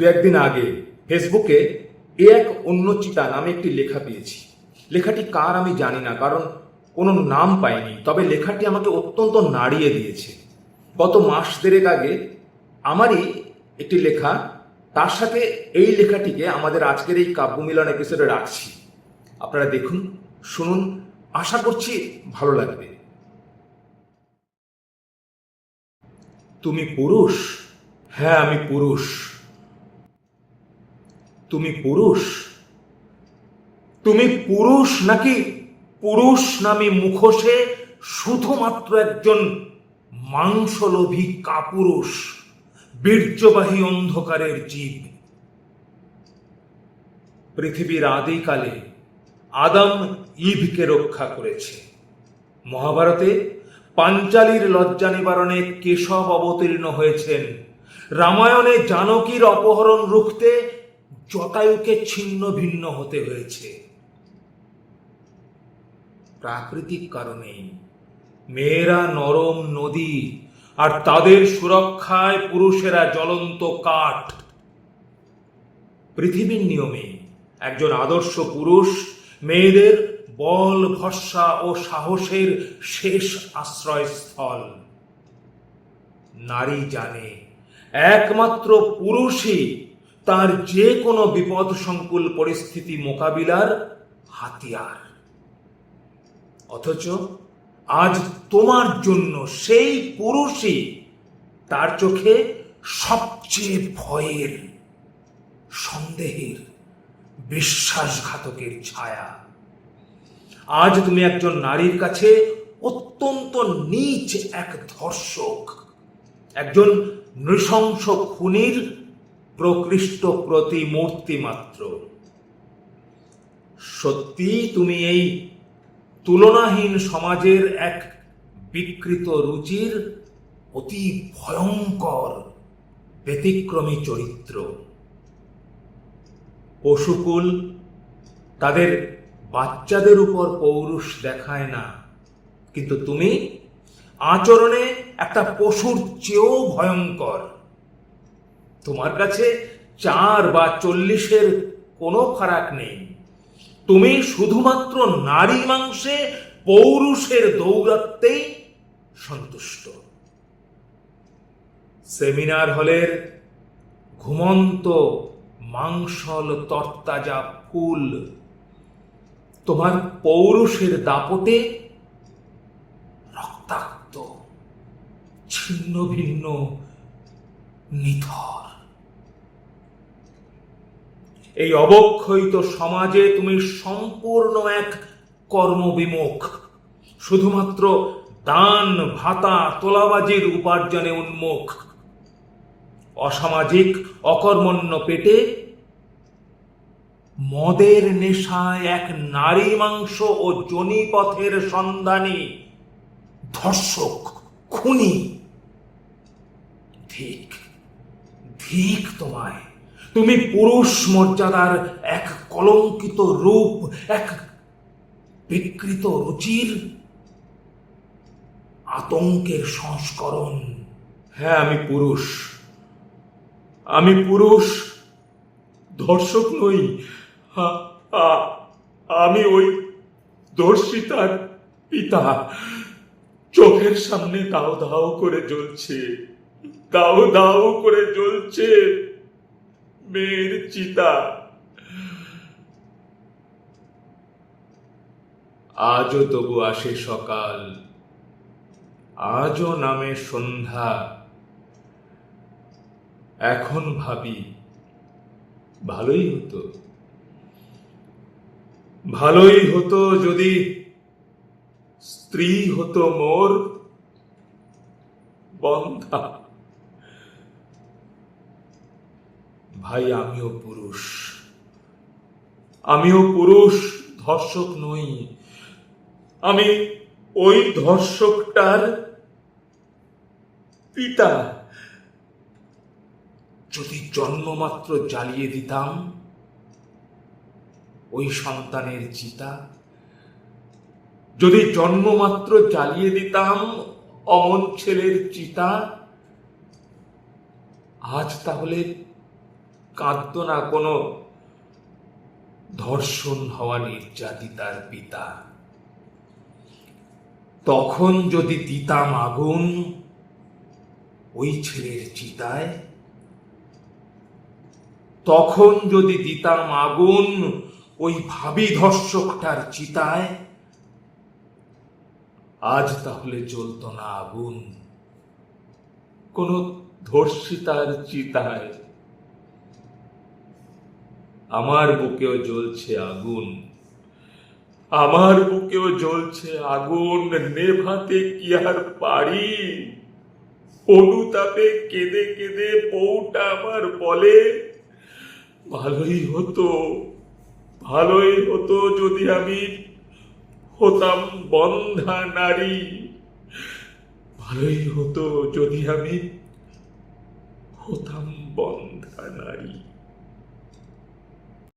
দু একদিন আগে ফেসবুকে এ এক অন্য চিতা নামে একটি লেখা পেয়েছি। লেখাটি কার আমি জানি না, কারণ কোনো নাম পাইনি, তবে লেখাটি আমাকে অত্যন্ত নাড়িয়ে দিয়েছে। গত মাস দেড়েক আগে আমারই একটি লেখা, তার সাথে এই লেখাটিকে আমাদের আজকের এই কাব্য মিলন এপিসোডে রাখছি। আপনারা দেখুন, শুনুন, আশা করছি ভালো লাগবে। তুমি পুরুষ? হ্যাঁ আমি পুরুষ। তুমি পুরুষ? তুমি পুরুষ নাকি পুরুষ নামে মুখোশে শুধুমাত্র একজন মাংসলোভী কাপুরুষ, বীর্যবাহী অন্ধকারের জীব? পৃথিবীর আদিকালে আদম ইভকে রক্ষা করেছে। মহাভারতে পাঞ্চালীর লজ্জা নিবারণে কেশব অবতীর্ণ হয়েছেন। রামায়ণে জানকীর অপহরণ রুখতে জটায়ুকে ছিন্ন ভিন্ন হতে হয়েছে। প্রাকৃতিক কারণেই মেয়েরা নরম নদী আর তাদের সুরক্ষায় পুরুষেরা জ্বলন্ত কাঠ। পৃথিবীর নিয়মে একজন আদর্শ পুরুষ মেয়েদের বল, ভরসা ও সাহসের শেষ আশ্রয়স্থল। নারী জানে, একমাত্র পুরুষই তার যে কোনো বিপদ সংকুল পরিস্থিতি মোকাবিলার হাতিয়ার। অথচ আজ তোমার জন্য সেই পুরুষই তার চোখে সবচেয়ে ভয়ের, সন্দেহের, বিশ্বাসঘাতকের ছায়া। আজ তুমি একজন নারীর কাছে অত্যন্ত নীচ এক ধর্ষক, একজন নৃশংস খুনির প্রকৃষ্ট প্রতিমূর্তি মাত্র। সত্যি তুমি এই তুলনাহীন সমাজের এক বিকৃত রুচির অতি ভয়ঙ্কর ব্যতিক্রমী চরিত্র। পশুকুল তাদের বাচ্চাদের উপর পৌরুষ দেখায় না, কিন্তু তুমি আচরণে একটা পশুর চেয়েও ভয়ঙ্কর। তোমার কাছে চার বা চল্লিশের কোনো ফারাক নেই। তুমি শুধুমাত্র নারী মাংসে পৌরুষের দৌরাত্মেই সন্তুষ্ট। সেমিনার হলের ঘুমন্ত মাংসল তরতাজা ফুল তোমার পৌরুষের দাপটে রক্তাক্ত, ছিন্ন ভিন্ন, নিথর। এই অবক্ষয়িত সমাজে তুমি সম্পূর্ণ এক কর্মবিমুখ। শুধুমাত্র দান, ভাতা, তোলাবাজির উপার্জনে উন্মুখ। অসামাজিক, অকর্মণ্য পেটে মদের নেশায় এক নারী মাংস ও জনিপথের সন্ধানী, ধর্ষক, খুনি। ধিক ধিক তোমায়। তুমি পুরুষ মর্যাদার এক কলঙ্কিত রূপ, এক বিকৃত রুচির আতঙ্কের সংস্করণ। হ্যাঁ আমি পুরুষ। আমি পুরুষ, ধর্ষক নই। আমি ওই ধর্ষিতার পিতা। চোখের সামনে দাও দাও করে জ্বলছে, দাও দাও করে জ্বলছে। মেয়ের চিতা আজও তবু আসে সকাল, আজও নামে সন্ধ্যা। এখন ভাবি, ভালোই হতো। ভালোই হতো যদি স্ত্রী হতো মোর বন্ধা। ভাই, আমিও পুরুষ। আমিও পুরুষ, ধর্ষক নই। আমি ওই ধর্ষকটার পিতা। যদি জন্মমাত্র জ্বালিয়ে দিতাম, ওই সন্তানের চিতা। যদি জন্মমাত্র জ্বালিয়ে দিতাম, অমন ছেলের চিতা। আজ তাহলে কাঁদত না কোনো ধর্ষণ হওয়া নির্যাতিতার পিতা। তখন যদি দিতাম আগুন ওই ছেলের চিতায়, তখন যদি দিতাম আগুন ওই ভাবি ধর্ষকটার চিতায়, আজ তাহলে জ্বলতো না আগুন। কোন ধর্ষিতার চিতায় আমার বুকেও জ্বলছে আগুন। আমার বুকেও জ্বলছে আগুন। নেভাতে কি আর পারি? অনুতাপে কেঁদে কেঁদে বউটা আমার বলে, ভালোই হতো ভালোই হতো যদি আমি হতাম বন্ধা নারী। ভালোই হতো যদি আমি হতাম বন্ধা নারী।